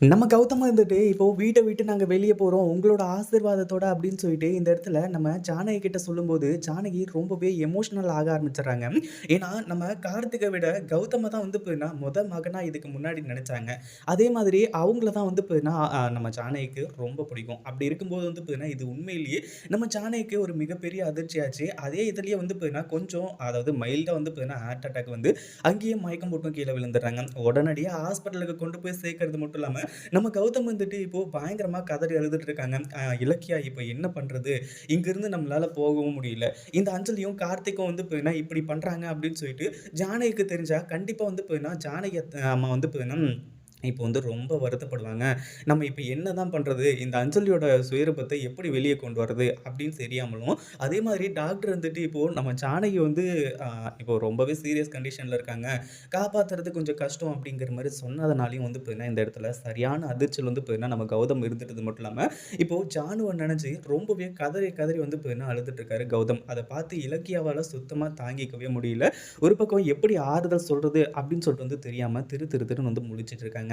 நம்ம கௌதம் வந்துட்டு இப்போ வீட்டை விட்டு நாங்கள் வெளியே போகிறோம் உங்களோட ஆசீர்வாதத்தோட அப்படின்னு சொல்லிட்டு இந்த இடத்துல நம்ம ஜானகி கிட்ட சொல்லும்போது ஜானகி ரொம்பவே எமோஷனல் ஆக ஆரம்பிச்சிடுறாங்க. ஏன்னா நம்ம கார்த்திகை விட கௌதம தான் வந்து போயின்னா முத மகனாக இதுக்கு முன்னாடி நினச்சாங்க. அதே மாதிரி அவங்கள தான் வந்து போயின்னா நம்ம ஜானகிக்கு ரொம்ப பிடிக்கும். அப்படி இருக்கும்போது வந்து போயின்னா இது உண்மையிலேயே நம்ம ஜானகிக்கு ஒரு மிகப்பெரிய அதிர்ச்சியாச்சு. அதே இதுலேயே வந்து போயின்னா கொஞ்சம் அதாவது மைல்டாக வந்து போயின்னா ஹார்ட் அட்டாக் வந்து அங்கேயே மயக்கம் போட்டும் கீழே விழுந்துடுறாங்க. உடனடியாக ஹாஸ்பிட்டலுக்கு கொண்டு போய் சேர்க்கறது மட்டும் இல்லாமல் நம்ம கௌதம் வந்துட்டு இப்போது பயங்கரமாக கதறி அழுதுட்டு இருக்காங்க. இலக்கியா இப்போ என்ன பண்ணுறது இங்கேருந்து நம்மளால் போகவும் முடியல. இந்த அஞ்சலியும், கார்த்திக்கும் வந்து போயினா இப்படி பண்ணுறாங்க அப்படின்னு சொல்லிட்டு ஜானகிக்கு தெரிஞ்சால் கண்டிப்பாக வந்து போயினா ஜானகி அம்மா வந்து போயினா இப்போ வந்து ரொம்ப வருத்தப்படுவாங்க. நம்ம இப்போ என்ன தான் பண்ணுறது இந்த அஞ்சலியோட சுயரூபத்தை எப்படி வெளியே கொண்டு வர்றது அப்படின்னு தெரியாமலும், அதே மாதிரி டாக்டர் வந்துட்டு இப்போது நம்ம சாணகி வந்து இப்போது ரொம்பவே சீரியஸ் கண்டிஷனில் இருக்காங்க. காப்பாற்றுறது கொஞ்சம் கஷ்டம் அப்படிங்கிற மாதிரி சொன்னதுனாலையும் வந்து பார்த்தீங்கன்னா, இந்த இடத்துல சரியான அதிர்ச்சல் வந்து பார்த்தீங்கன்னா, நம்ம கௌதம் இருந்துட்டது மட்டும் இல்லாமல் இப்போது ஜானுவை நினச்சி ரொம்பவே கதறி கதறி வந்து பார்த்தீங்கன்னா, அழுதுட்டுருக்காரு கௌதம். அதை பார்த்து இலக்கியாவால் சுத்தமாக தாங்கிக்கவே முடியல. ஒரு பக்கம் எப்படி ஆறுதல் சொல்கிறது அப்படின்னு சொல்லிட்டு வந்து தெரியாமல் திரு திரு திருன்னு வந்து முழிச்சிட்டு இருக்காங்க.